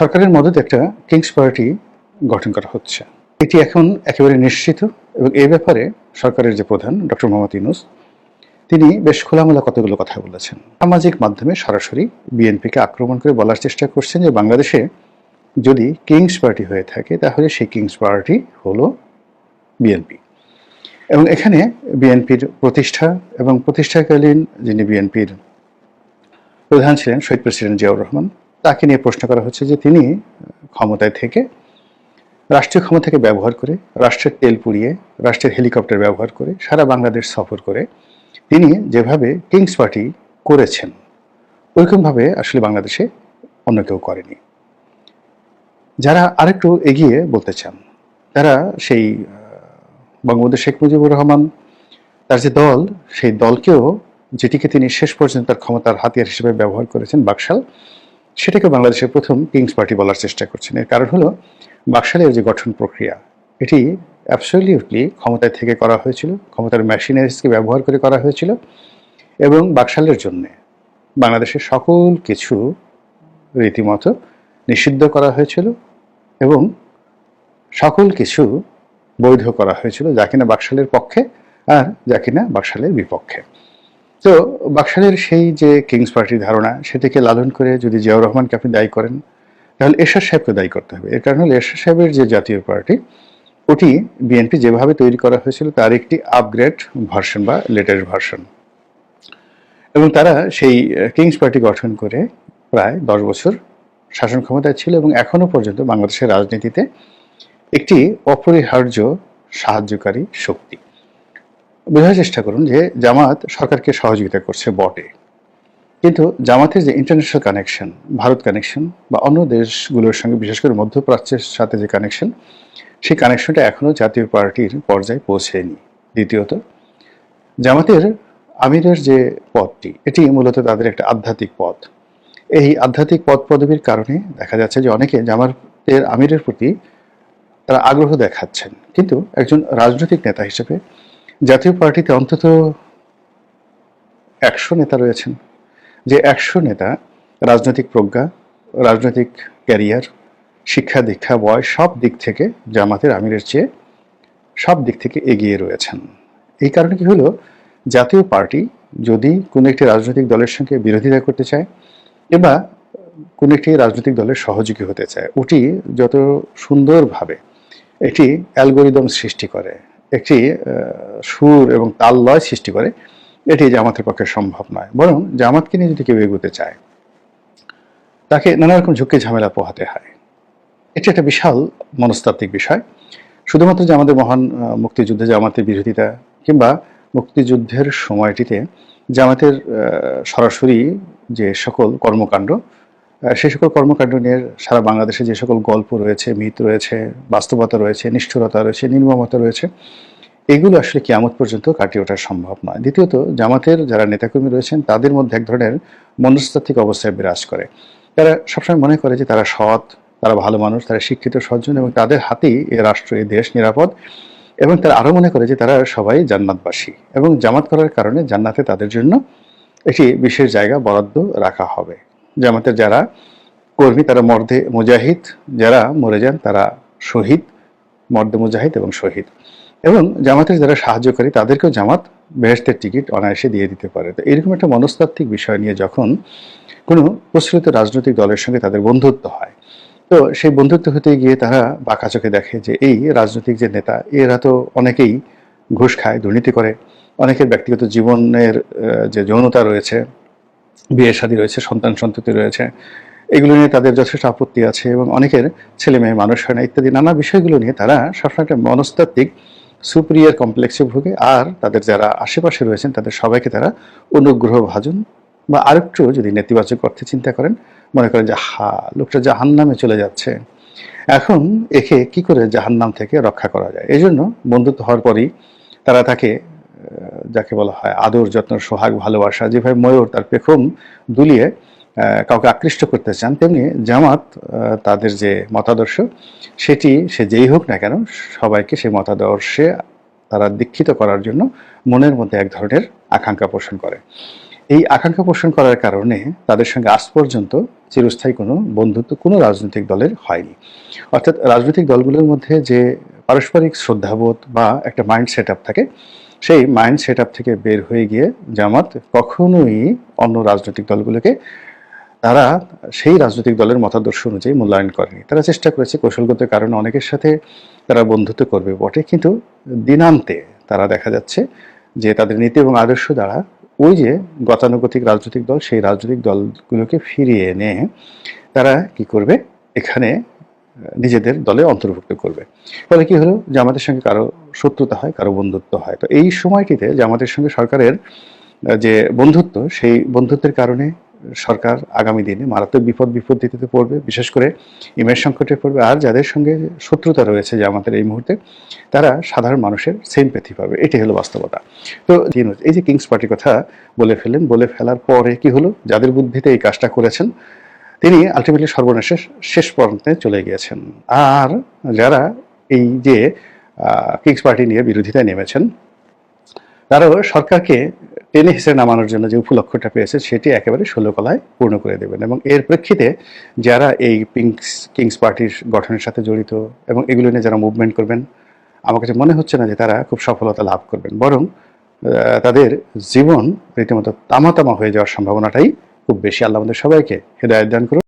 সরকারের মদতে একটা Kings party গঠন করা হচ্ছে। এটি এখন একেবারে নিশ্চিত এবং এই ব্যাপারে সরকারের যে প্রধান ডক্টর মোহাম্মদ ইউনুস, তিনি বেশ খোলামেলা কতগুলো কথা বলেছেন। সামাজিক মাধ্যমে সরাসরি বিএনপিকে আক্রমণ করে বলার চেষ্টা করছেন যে বাংলাদেশে যদি কিংস পার্টি হয়ে থাকে, তাহলে সেই কিংস পার্টি হলো বিএনপি। এবং এখানে বিএনপির প্রতিষ্ঠা এবং প্রতিষ্ঠাকালীন যিনি বিএনপির প্রধান ছিলেন, শহীদ প্রেসিডেন্ট জিয়াউর রহমান তাকে নিয়ে প্রশ্ন করা হচ্ছে যে তিনি ক্ষমতায় থেকে রাষ্ট্রীয় ক্ষমতাকে ব্যবহার করে, রাষ্ট্রের তেল পুড়িয়ে, রাষ্ট্রের হেলিকপ্টার ব্যবহার করে, সারা বাংলাদেশ সফর করে, তিনি যেভাবে কিংস পার্টি করেছেন, ওইরকমভাবে আসলে বাংলাদেশে অন্য কেউ করেনি। যারা আরেকটু এগিয়ে বলতে চান, তারা সেই বঙ্গবন্ধু শেখ মুজিবুর রহমান, তার যে দল, সেই দলকেও যেটিকে তিনি শেষ পর্যন্ত তার ক্ষমতার হাতিয়ার হিসেবে ব্যবহার করেছেন, বাকশাল সেটাকে বাংলাদেশের প্রথম কিংস পার্টি বলার চেষ্টা করছেন। এর কারণ হলো, বাকশালের যে গঠন প্রক্রিয়া, এটি অ্যাবসলিউটলি ক্ষমতায় থেকে করা হয়েছিল, ক্ষমতার মেশিনারিজকে ব্যবহার করে করা হয়েছিল এবং বাকশালের জন্য বাংলাদেশের সকল কিছু রীতিমতো নিষিদ্ধ করা হয়েছিল এবং সকল কিছু বৈধ করা হয়েছিল, যা কিনা বাকশালের পক্ষে আর যা কিনা বাকশালের বিপক্ষে। তো বাকশালের সেই যে কিংস পার্টির ধারণা, সেটাকে লালন করে যদি জিয়াউর রহমানকে আপনি দায়ী করেন, তাহলে এরশাদ সাহেবকে দায়ী করতে হবে। এর কারণ হলো এরশাদ সাহেবের যে জাতীয় পার্টি, ওটি বিএনপি যেভাবে তৈরি করা হয়েছিল, তার একটি আপগ্রেড ভার্সন বা লেটেস্ট ভার্সন এবং তারা সেই কিংস পার্টি গঠন করে প্রায় দশ বছর শাসন ক্ষমতায় ছিল এবং এখনও পর্যন্ত বাংলাদেশের রাজনীতিতে একটি অপরিহার্য সাহায্যকারী শক্তি। বোঝার চেষ্টা করুন যে জামাত সরকারকে সহযোগিতা করছে বটে। কিন্তু জামাতের যে ইন্টারন্যাশনাল কানেকশন ভারত কানেকশন বা অন্য দেশগুলোর সঙ্গে, বিশেষ করে মধ্যপ্রাচ্যের সাথে যে কানেকশন সেই কানেকশনটা এখনও জাতীয় পার্টির পর্যায়ে পৌঁছেনি। দ্বিতীয়ত, জামাতের আমিরের যে পদটি, এটি মূলত তাদের একটা আধ্যাত্মিক পদ এই আধ্যাত্মিক পদ পদবীর কারণে দেখা যাচ্ছে যে অনেকে জামাতের আমিরের প্রতি তারা আগ্রহ দেখাচ্ছেন। কিন্তু একজন রাজনৈতিক নেতা হিসেবে জাতীয় পার্টিতে অন্তত একশো নেতা রয়েছেন, যে একশো নেতা রাজনৈতিক প্রজ্ঞা, রাজনৈতিক ক্যারিয়ার, শিক্ষা দীক্ষা বয়স সব দিক থেকে জামাতের আমিরের চেয়ে সব দিক থেকে এগিয়ে রয়েছেন। এই কারণে কি হলো? জাতীয় পার্টি যদি কোনো একটি রাজনৈতিক দলের সঙ্গে বিরোধিতা করতে চায় কিংবা কোনো একটি রাজনৈতিক দলের সহযোগী হতে চায়, ওটি যত সুন্দরভাবে এটি অ্যালগোরিদম সৃষ্টি করে একটি সুর এবং তাল লয় সৃষ্টি করে। এটি জামাতের পক্ষে সম্ভব নয়। বরং জামাতকে নিয়ে যদি কেউ এগোতে চায়, তাকে নানা রকম ঝুঁকি, ঝামেলা পোহাতে হয়। এটি একটা বিশাল মনস্তাত্ত্বিক বিষয়। শুধুমাত্র যে আমাদের মহান মুক্তিযুদ্ধে জামাতের বিরোধিতা কিংবা মুক্তিযুদ্ধের সময়টিতে জামাতের সরাসরি যে সকল কর্মকাণ্ড সেই সকল কর্মকাণ্ড নিয়ে সারা বাংলাদেশে যে সকল গল্প রয়েছে, মিথ রয়েছে, বাস্তবতা রয়েছে, নিষ্ঠুরতা রয়েছে, নির্মমতা রয়েছে, এগুলো আসলে কিয়ামত পর্যন্ত কাটিয়ে ওঠা সম্ভব নয়। দ্বিতীয়ত, জামাতের যারা নেতাকর্মী রয়েছেন, তাদের মধ্যে এক ধরনের মনস্তাত্ত্বিক অবস্থায় বিরাজ করে। তারা সবসময় মনে করে যে তারা সৎ, তারা ভালো মানুষ, তারা শিক্ষিত, সজ্জন এবং তাদের হাতেই এ রাষ্ট্র এই দেশ নিরাপদ এবং তারা আরও মনে করে যে তারা সবাই জান্নাতবাসী এবং জামাত করার কারণে জান্নাতে তাদের জন্য একটি বিশেষ জায়গা বরাদ্দ রাখা হবে। জামাতের যারা কর্মী, তারা মর্দে মুজাহিদ, যারা মরে যান, তারা শহীদ, মর্দে মুজাহিদ এবং শহীদ। এবং জামাতের যারা সাহায্যকারী, তাদেরকেও জামাত বেহেস্তের টিকিট অনায়াসে দিয়ে দিতে পারে। তো এরকম একটা মনস্তাত্ত্বিক বিষয় নিয়ে যখন কোনো প্রচলিত রাজনৈতিক দলের সঙ্গে তাদের বন্ধুত্ব হয়, তো সেই বন্ধুত্ব হতে গিয়ে তারা বাঁকা চোখে দেখে যে এই রাজনৈতিক যে নেতা, এরা তো অনেকেই ঘুষ খায়, দুর্নীতি করে। অনেকের ব্যক্তিগত জীবনের যে যৌনতা রয়েছে বিয়ে শাদী রয়েছে, সন্তান সন্ততি রয়েছে। এগুলো নিয়ে তাদের যথেষ্ট আপত্তি আছে এবং অনেকের ছেলে মেয়ে, মানুষ হয় না ইত্যাদি। নানা বিষয়গুলো নিয়ে তারা সবসময় একটা মনস্তাত্ত্বিক, সুপ্রিয়ার কমপ্লেক্সে ভোগে। আর তাদের যারা আশেপাশে রয়েছেন, তাদের সবাইকে তারা অনুগ্রহ ভাজন বা আরেকটু যদি নেতিবাচক অর্থে চিন্তা করেন, মনে করেন যে, হা, লোকটা জাহান নামে চলে যাচ্ছে। এখন একে কি করে জাহান্নাম থেকে রক্ষা করা যায়? এই জন্য বন্ধুত্ব হওয়ার পরই তারা তাকে যাকে বলা হয় আদর, যত্ন, সোহাগ, ভালোবাসা, যেভাবে ময়ূর তার পেখম দুলিয়ে কাউকে আকৃষ্ট করতে চান, তেমনি জামাত তাদের যে মতাদর্শ, সেটি সে যেই হোক না কেন সবাইকে সেই মতাদর্শে তারা দীক্ষিত করার জন্য মনের মধ্যে এক ধরনের আকাঙ্ক্ষা পোষণ করে। এই আকাঙ্ক্ষা পোষণ করার কারণে তাদের সঙ্গে আজ পর্যন্ত চিরস্থায়ী কোনো বন্ধুত্ব, কোনো রাজনৈতিক দলের হয়নি। অর্থাৎ রাজনৈতিক দলগুলোর মধ্যে যে পারস্পরিক শ্রদ্ধাবোধ বা একটা মাইন্ড সেট আপ থাকে সেই মাইন্ড সেট থেকে বের হয়ে গিয়ে জামাত কখনোই অন্য রাজনৈতিক দলগুলোকে, তারা সেই রাজনৈতিক দলের মতাদর্শ অনুযায়ী মূল্যায়ন করেনি। তারা চেষ্টা করেছে কৌশলগত কারণে অনেকের সাথে তারা বন্ধুত্ব করবে বটে, কিন্তু দিনান্তে তারা দেখা যাচ্ছে যে তাদের নীতি এবং আদর্শ দ্বারা ওই যে গতানুগতিক রাজনৈতিক দল, সেই রাজনৈতিক দলগুলোকে ফিরিয়ে এনে তারা কি করবে? এখানে নিজেদের দলে অন্তর্ভুক্ত করবে। ফলে কি হলো? জামাতের সঙ্গে কারও শত্রুতা হয়, কারও বন্ধুত্ব হয়। তো এই সময়টিতে জামাতের সঙ্গে সরকারের যে বন্ধুত্ব, সেই বন্ধুত্বের কারণে সরকার আগামী দিনে মারাত্মক বিপদ বিপত্তিতে পড়বে। বিশেষ করে ইমেজ সংকটে পড়বে। আর যাদের সঙ্গে শত্রুতা রয়েছে যে আমাদের এই মুহূর্তে, তারা সাধারণ মানুষের সিম্প্যাথি পাবে। এটি হলো বাস্তবতা। তো এই যে কিংস পার্টির কথা বলে ফেলেন বলে ফেলার পরে কি হলো? যাদের বুদ্ধিতে এই কাজটা করেছেন তিনি আলটিমেটলি সর্বনাশে শেষ পর্যন্তে চলে গিয়েছেন। আর যারা এই যে কিংস পার্টি নিয়ে বিরোধিতায় নেমেছেন তারাও সরকারকে টেনে হিসেবে নামানোর জন্য যে উপলক্ষটা পেয়েছে, সেটি একেবারে ষোলো কলায় পূর্ণ করে দেবেন। এবং এর প্রেক্ষিতে যারা এই পিংস কিংস পার্টির গঠনের সাথে জড়িত এবং এগুলো নিয়ে যারা মুভমেন্ট করবেন, আমার কাছে মনে হচ্ছে না যে তারা খুব সফলতা লাভ করবেন। বরং তাদের জীবন রীতিমতো তামা তামা হয়ে যাওয়ার সম্ভাবনাটাই খুব বেশি আল্লাহ আমাদের সবাইকে হৃদয় দান করুন